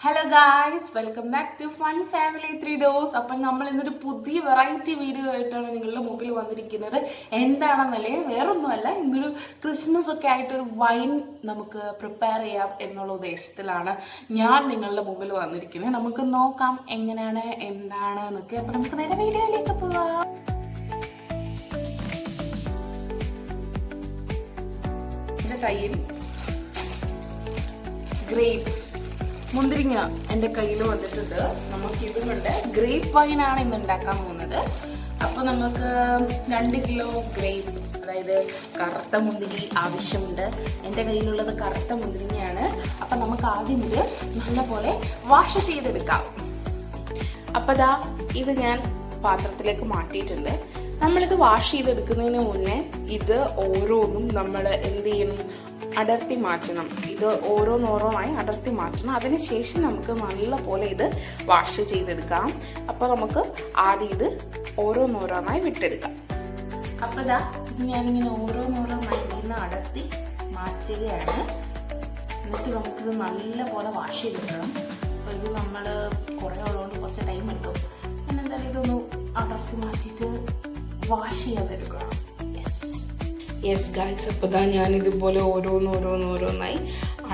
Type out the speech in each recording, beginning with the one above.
Hello guys welcome back to fun family three dose appam നമ്മൾ ഇന്നൊരു പുതിയ variety video ആയിട്ടാണ് നിങ്ങളുടെ മുമ്പിൽ വന്നിരിക്കുന്നത്. എന്താണെന്നല്ലേ? വേറൊന്നുമല്ല ഇന്നൊരു ക്രിസ്മസ് ഒക്കെ ആയിട്ട് ഒരു വൈൻ നമുക്ക് പ്രിപ്പയർ ചെയ്യാം എന്നുള്ള ഉദ്ദേശത്തിലാണ് ഞാൻ നിങ്ങളുടെ മുമ്പിൽ വന്നിരിക്കുന്നത്. നമുക്ക് നോക്കാം എങ്ങനെയാണ് എന്താണ് എന്നൊക്കെ. അപ്പം നമുക്ക് നേരെ വീഡിയോയിലേക്ക് പോവാം. എന്റെ കയ്യിൽ ഗ്രേപ്സ് മുന്തിരിങ്ങ എന്റെ കയ്യിൽ വന്നിട്ടുണ്ട്. നമുക്ക് ഇതുകൊണ്ട് ഗ്രേപ്പ് വൈൻ ആണ് ഇന്ന് ഉണ്ടാക്കാൻ പോകുന്നത്. അപ്പോൾ നമുക്ക് രണ്ട് കിലോ ഗ്രേപ്പ് അതായത് കറുത്ത മുന്തിരി ആവശ്യമുണ്ട്. എന്റെ കയ്യിലുള്ളത് കറുത്ത മുന്തിരിങ്ങയാണ്. അപ്പം നമുക്ക് ആദ്യം ഇത് നല്ലപോലെ വാഷ് ചെയ്തെടുക്കാം. അപ്പോൾ ദാ ഇത് ഞാൻ പാത്രത്തിലേക്ക് മാറ്റിയിട്ടുണ്ട്. നമ്മളിത് വാഷ് ചെയ്തെടുക്കുന്നതിന് മുന്നേ ഇത് ഓരോന്നും നമ്മൾ എന്ത് ചെയ്യണം? അടർത്തി മാറ്റണം. ഇത് ഓരോന്നോരോന്നായി അടർത്തി മാറ്റണം. അതിനുശേഷം നമുക്ക് നല്ല പോലെ ഇത് വാഷ് ചെയ്തെടുക്കാം. അപ്പോൾ നമുക്ക് ആദ്യം ഇത് ഓരോന്നോരോന്നായി വിട്ടെടുക്കാം. അപ്പോൾ ഇതാ ഞാനിങ്ങനെ ഓരോന്നോരോന്നായി നിന്ന് അടർത്തി മാറ്റുകയാണ്. എന്നിട്ട് നമുക്കിത് നല്ല പോലെ വാഷ് ചെയ്തെടുക്കണം. അപ്പോൾ ഇത് നമ്മൾ കുറേ ഉള്ളതുകൊണ്ട് കുറച്ച് ടൈം എടുക്കും. പിന്നെ എന്തായാലും ഇതൊന്ന് അടർത്തി മാറ്റിയിട്ട് വാഷ് ചെയ്യാതെടുക്കണം. യെസ് യെസ് ഗൈസ് അപ്പോൾ ഇതാ ഞാനിതുപോലെ ഓരോന്ന് ഓരോന്ന് ഓരോന്നായി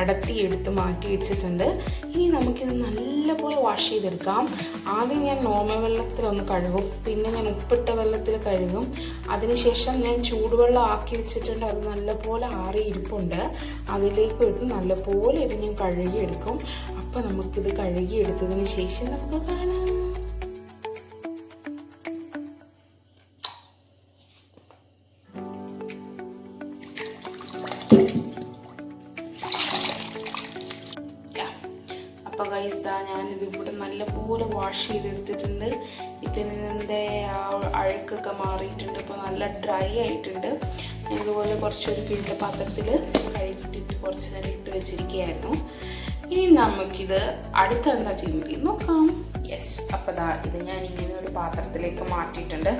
അടത്തി എടുത്ത് മാറ്റി വെച്ചിട്ടുണ്ട്. ഇനി നമുക്കിത് നല്ലപോലെ വാഷ് ചെയ്തെടുക്കാം. ആദ്യം ഞാൻ നോർമൽ വെള്ളത്തിലൊന്ന് കഴുകും. പിന്നെ ഞാൻ ഉപ്പിട്ട വെള്ളത്തിൽ കഴുകും. അതിനുശേഷം ഞാൻ ചൂടുവെള്ളം ആക്കി വെച്ചിട്ടുണ്ട്. അത് നല്ലപോലെ ആറി ഇരിപ്പുണ്ട്. അതിലേക്ക് ഇട്ട് നല്ലപോലെ ഇത് ഞാൻ കഴുകിയെടുക്കും. അപ്പോൾ നമുക്കിത് കഴുകിയെടുത്തതിന് ശേഷം നമുക്ക് കാണാം. ഗൈസ് ദാ ഞാനിത് ഇവിടെ നല്ലപോലെ വാഷ് ചെയ്തെടുത്തിട്ടുണ്ട്. ഇതിന്റെ ആ അഴുക്കൊക്കെ മാറിയിട്ടുണ്ട്. ഇപ്പോൾ നല്ല ഡ്രൈ ആയിട്ടുണ്ട്. ഞാൻ ഇതുപോലെ കുറച്ചൊരു കിഴിഞ്ഞ പാത്രത്തിൽ കഴുകിട്ടിട്ട് കുറച്ച് നേരം ഇട്ട് വെച്ചിരിക്കുകയായിരുന്നു. ഇനി നമുക്കിത് അടുത്ത എന്താ ചെയ്യുന്നത്? നോക്കാം. യെസ് അപ്പോൾ ദാ ഇത് ഞാൻ ഇങ്ങനെ ഒരു പാത്രത്തിലേക്ക് മാറ്റിയിട്ടുണ്ട്.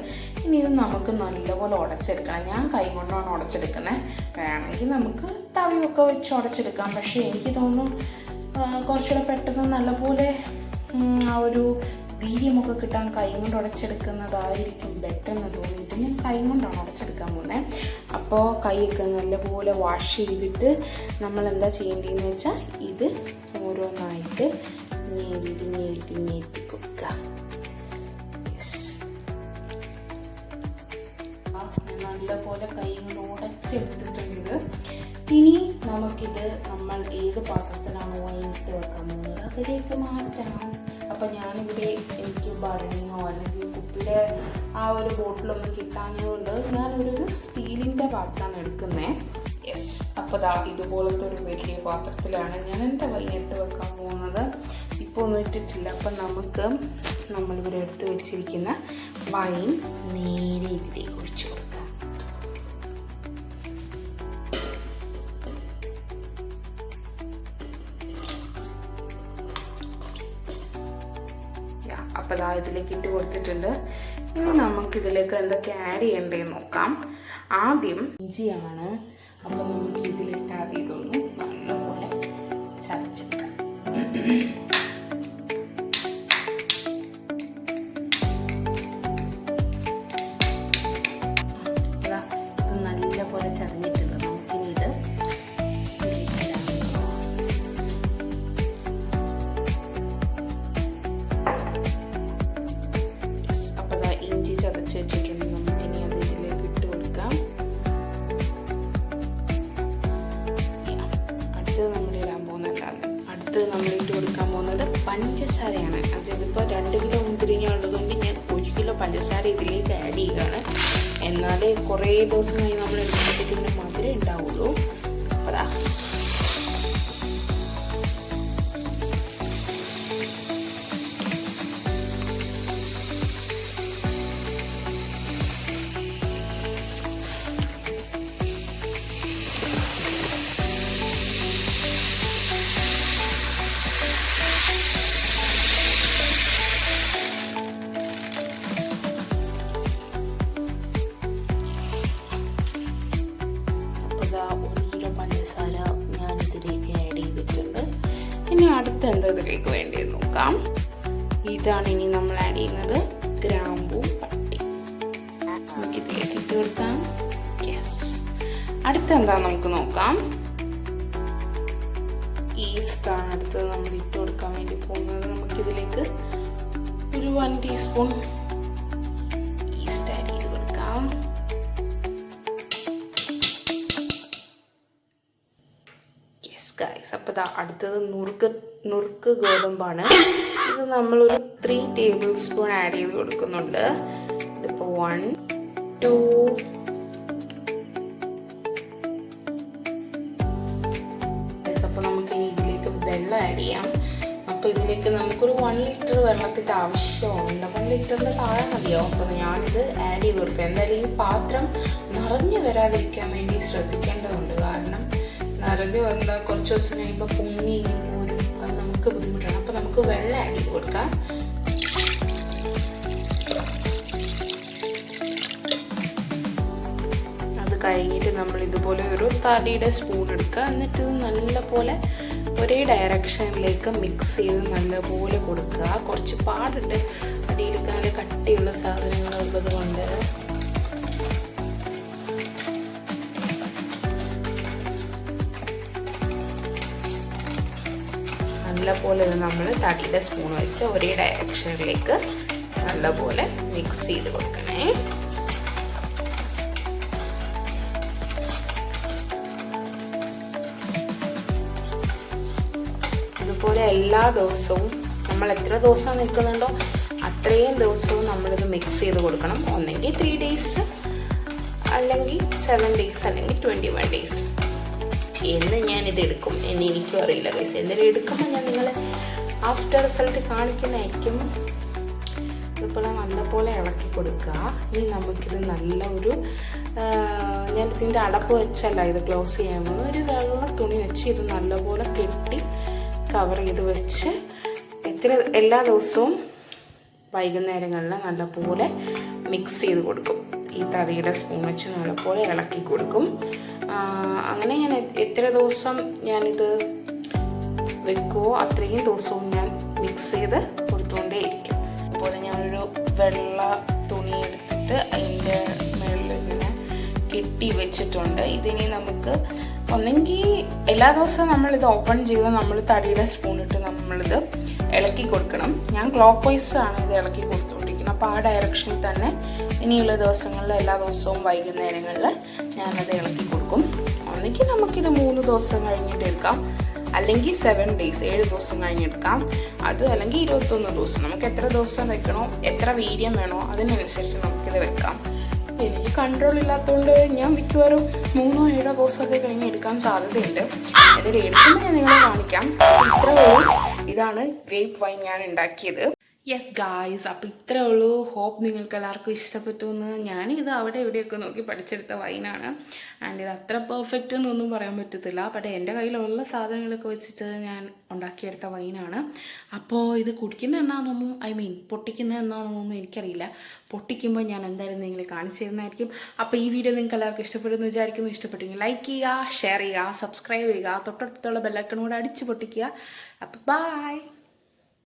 ഇനി ഇത് നമുക്ക് നല്ലപോലെ ഉടച്ചെടുക്കണം. ഞാൻ കൈ കൊണ്ടാണ് ഉടച്ചെടുക്കുന്നത്. വേണമെങ്കിൽ നമുക്ക് തവിയൊക്കെ വെച്ച് ഉടച്ചെടുക്കാം. പക്ഷേ എനിക്ക് തോന്നുന്നു കുറച്ചുകൂടെ പെട്ടെന്ന് നല്ലപോലെ ആ ഒരു വീര്യമൊക്കെ കിട്ടാൻ കൈ കൊണ്ട് ഉടച്ചെടുക്കുന്നതായിരിക്കും ബെറ്റർ എന്ന് തോന്നിയിട്ട് ഞാൻ കൈ കൊണ്ടാണ് ഉടച്ചെടുക്കാൻ പോകുന്നത് അപ്പോൾ കൈയൊക്കെ നല്ലപോലെ വാഷ് ചെയ്തിട്ട് നമ്മൾ എന്താ ചെയ്യേണ്ടതെന്ന് വെച്ചാൽ ഇത് ഓരോന്നായിട്ട് നേരിട്ട് നേരിട്ട് നേരിട്ട് കൊടുക്കുക നല്ലപോലെ കൈ കൊണ്ട് ഉടച്ചെടുത്തിട്ടുണ്ട്. ഇനി നമുക്കിത് നമ്മൾ ഏത് പാത്രത്തിലാണോ ഇട്ട് വെക്കാൻ പോകുന്നത്? അതിലേക്ക് മാറ്റാം അപ്പം ഞാനിവിടെ എനിക്ക് ഭരണിയോ അല്ലെങ്കിൽ കുപ്പിയുടെ ആ ഒരു ബോട്ടിലൊന്നും കിട്ടാഞ്ഞതുകൊണ്ട് ഞാനിവിടെ ഒരു സ്റ്റീലിന്റെ പാത്രമാണ് എടുക്കുന്നത് യെസ് അപ്പോൾ ദാ ഇതുപോലത്തെ ഒരു വലിയ പാത്രത്തിലാണ് ഞാൻ എന്റെ വൈകിട്ട് വെക്കാൻ പോകുന്നത്. ഇപ്പോൾ ഒന്നും ഇട്ടിട്ടില്ല. അപ്പം നമുക്ക് നമ്മളിവിടെ എടുത്ത് വെച്ചിരിക്കുന്ന വൈൻ നേരെ ഇതിലേക്ക് ഒഴിച്ചു കൊടുക്കാം. ദാ ഇതിലേക്ക് ഇട്ട് കൊടുത്തിട്ടുണ്ട്. ഇനി നമുക്ക് ഇതിലേക്ക് എന്തൊക്കെ ആഡ് ചെയ്യേണ്ടതെന്ന് നോക്കാം. ആദ്യം ഇഞ്ചിയാണ്. അപ്പോൾ നമുക്ക് ഇതിലേക്ക് ആദ്യം ഇതൊന്ന് നല്ലപോലെ ചതച്ചെടുക്കാം. പഞ്ചസാരയാണ്. അതിപ്പോൾ രണ്ട് കിലോ മുന്തിരിങ്ങ ഉള്ളതുകൊണ്ട് ഞാൻ ഒരു കിലോ പഞ്ചസാര ഇതിലേക്ക് ആഡ് ചെയ്യുകയാണ് എന്നാലേ കുറേ ദിവസമായി നമ്മൾ എടുക്കുമ്പോഴത്തേക്കും മധുരം ഉണ്ടാവുള്ളൂ. അപ്പോൾ അടുത്ത എന്താ ഇതിലേക്ക് വേണ്ടി നോക്കാം. ഇതാണ് ഇനി നമ്മൾ ആഡ് ചെയ്യുന്നത് ഗ്രാമ്പു പട്ടി. ഇതിലേക്ക് കൊടുക്കാം? അടുത്ത എന്താ നമുക്ക് നോക്കാം. ഈസ്റ്റ് ആണ് അടുത്തത് നമ്മൾ ഇട്ട് കൊടുക്കാൻ വേണ്ടി പോകുന്നത് നമുക്കിതിലേക്ക് ഒരു വൺ ടീസ്പൂൺ അപ്പോൾ അടുത്തത് നുറുക്ക് നുറുക്ക് ഗോതമ്പാണ്. ഇത് നമ്മളൊരു ത്രീ ടേബിൾ സ്പൂൺ ആഡ് ചെയ്ത് കൊടുക്കുന്നുണ്ട്. ഇതിപ്പോൾ വൺ ടു അപ്പോൾ നമുക്ക് ഇതിലേക്ക് വെള്ളം ആഡ് ചെയ്യാം. അപ്പോൾ ഇതിലേക്ക് നമുക്കൊരു വൺ ലിറ്റർ വെള്ളത്തിന്റെ ആവശ്യമുണ്ട്. വൺ ലിറ്ററിന്റെ താഴെ മതിയാവും അപ്പോൾ ഞാനിത് ആഡ് ചെയ്ത് കൊടുക്കാം. എന്തായാലും ഈ പാത്രം നിറഞ്ഞു വരാതിരിക്കാൻ വേണ്ടി ശ്രദ്ധിക്കേണ്ടതുണ്ട് കാരണം നിറഞ്ഞു വന്നാൽ കുറച്ച് ദിവസം കഴിയുമ്പോൾ പൊങ്ങി അത് നമുക്ക് ബുദ്ധിമുട്ടാണ് അപ്പോൾ നമുക്ക് വെള്ളം ആഡ് ചെയ്ത് കൊടുക്കാം. അത് കഴിഞ്ഞിട്ട് നമ്മൾ ഇതുപോലെ ഒരു തടിയുടെ സ്പൂൺ എടുക്കുക. എന്നിട്ട് നല്ലപോലെ ഒരേ ഡയറക്ഷനിലേക്ക് മിക്സ് ചെയ്ത് നല്ലപോലെ കൊടുക്കുക. കുറച്ച് പാടുണ്ട്. നല്ലപോലെ ഇത് നമ്മൾ തടിയുടെ സ്പൂൺ വെച്ച് ഒരേ ഡയറക്ഷനിലേക്ക് നല്ലപോലെ മിക്സ് ചെയ്ത് കൊടുക്കണേ. ഇതുപോലെ എല്ലാ ദിവസവും നമ്മൾ എത്ര ദിവസം നിൽക്കുന്നുണ്ടോ അത്രയും ദിവസവും നമ്മളിത് മിക്സ് ചെയ്ത് കൊടുക്കണം. ഒന്നെങ്കിൽ ത്രീ ഡേയ്സ് അല്ലെങ്കിൽ സെവൻ ഡേയ്സ് അല്ലെങ്കിൽ ട്വന്റി വൺ ഡേയ്സ് എന്ന് ഇത് എടുക്കും. എന്ന് എനിക്കും അറിയില്ല പൈസ എന്തായാലും എടുക്കുമ്പോൾ ഞാൻ നിങ്ങളെ ആഫ്റ്റർ റിസൾട്ട് കാണിക്കുന്നതായിരിക്കും ഇതുപോലെ നല്ലപോലെ ഇളക്കി കൊടുക്കുക. ഇനി നമുക്കിത് നല്ല ഒരു ഞാൻ ഇതിന്റെ അടപ്പ് വെച്ചല്ല ഇത് ക്ലോസ് ചെയ്യാൻ പോകുന്നത് ഒരു വെള്ള തുണി വെച്ച് ഇത് നല്ലപോലെ കെട്ടി കവർ ചെയ്ത് വെച്ച് എത്ര എല്ലാ ദിവസവും വൈകുന്നേരങ്ങളിൽ നല്ലപോലെ മിക്സ് ചെയ്ത് കൊടുക്കും. ഈ തറിയുടെ സ്പൂൺ വെച്ച് നല്ലപോലെ ഇളക്കി കൊടുക്കും. അങ്ങനെ ഞാൻ എത്ര ദിവസം ഞാനിത് വെക്കുമോ അത്രയും ദിവസവും ഞാൻ മിക്സ് ചെയ്ത് കൊടുത്തുകൊണ്ടേയിരിക്കും അതുപോലെ ഞാനൊരു വെള്ള തുണി എടുത്തിട്ട് അതിന്റെ മുകളിൽ ഇങ്ങനെ കെട്ടി വെച്ചിട്ടുണ്ട്. ഇതിനി നമുക്ക് ഒന്നെങ്കിൽ എല്ലാ ദിവസവും നമ്മളിത് ഓപ്പൺ ചെയ്ത് നമ്മൾ തടിയുടെ സ്പൂണിട്ട് നമ്മളിത് ഇളക്കി കൊടുക്കണം. ഞാൻ ക്ലോക്ക് വൈസ് ആണ് ഇത് ഇളക്കി കൊടുത്തുകൊണ്ടിരിക്കുന്നത് അപ്പോൾ ആ ഡയറക്ഷനിൽ തന്നെ ഇനിയുള്ള ദിവസങ്ങളിൽ എല്ലാ ദിവസവും വൈകുന്നേരങ്ങളിൽ ഞാനത് ഇളക്കി കൊടുക്കും. ഒന്നെങ്കിൽ നമുക്കിത് മൂന്ന് ദിവസം കഴിഞ്ഞിട്ട് എടുക്കാം. അല്ലെങ്കിൽ സെവൻ ഡേയ്സ് ഏഴ് ദിവസം കഴിഞ്ഞെടുക്കാം അത് അല്ലെങ്കിൽ ഇരുപത്തൊന്ന് ദിവസം. നമുക്ക് എത്ര ദിവസം വെക്കണോ എത്ര വീര്യം വേണോ അതിനനുസരിച്ച് നമുക്കിത് വെക്കാം. എനിക്ക് കൺട്രോൾ ഇല്ലാത്തതുകൊണ്ട് ഞാൻ മിക്കവാറും മൂന്നോ ഏഴോ ദിവസമൊക്കെ കഴിഞ്ഞ് എടുക്കാൻ സാധ്യതയുണ്ട്. ഇതിൽ എടുക്കുമ്പോൾ ഞാൻ നിങ്ങളെ കാണിക്കാം. ഇത്ര ഇതാണ് ഗ്രേപ്പ് വൈൻ ഞാൻ ഉണ്ടാക്കിയത്. യെസ് ഗായ്സ് അപ്പോൾ ഇത്രേ ഉള്ളൂ. ഹോപ്പ് നിങ്ങൾക്ക് എല്ലാവർക്കും ഇഷ്ടപ്പെട്ടു എന്ന്. ഞാനിത് അവിടെ എവിടെയൊക്കെ നോക്കി പഠിച്ചെടുത്ത വൈനാണ് ആൻഡ് ഇത് അത്ര പെർഫെക്റ്റ് എന്നൊന്നും പറയാൻ പറ്റത്തില്ല. ബട്ട് എന്റെ കയ്യിലുള്ള സാധനങ്ങളൊക്കെ വെച്ചിട്ട് ഞാൻ ഉണ്ടാക്കിയെടുത്ത വൈനാണ് അപ്പോൾ ഇത് കുടിക്കുന്ന എന്നാണെന്നൊന്നും ഐ മീൻ പൊട്ടിക്കുന്ന എന്നാണെന്നൊന്നും എനിക്കറിയില്ല. പൊട്ടിക്കുമ്പോൾ ഞാൻ എന്തായാലും നിങ്ങളെ കാണിച്ചു തരുന്നതായിരിക്കും. അപ്പോൾ ഈ വീഡിയോ നിങ്ങൾക്ക് എല്ലാവർക്കും ഇഷ്ടപ്പെടുന്നു വിചാരിക്കുന്നു. ഇഷ്ടപ്പെട്ടെങ്കിൽ ലൈക്ക് ചെയ്യുക ഷെയർ ചെയ്യുക സബ്സ്ക്രൈബ് ചെയ്യുക. തൊട്ടടുത്തുള്ള ബെല്ലൈക്കണോട് അടിച്ച് പൊട്ടിക്കുക. അപ്പോൾ ബായ്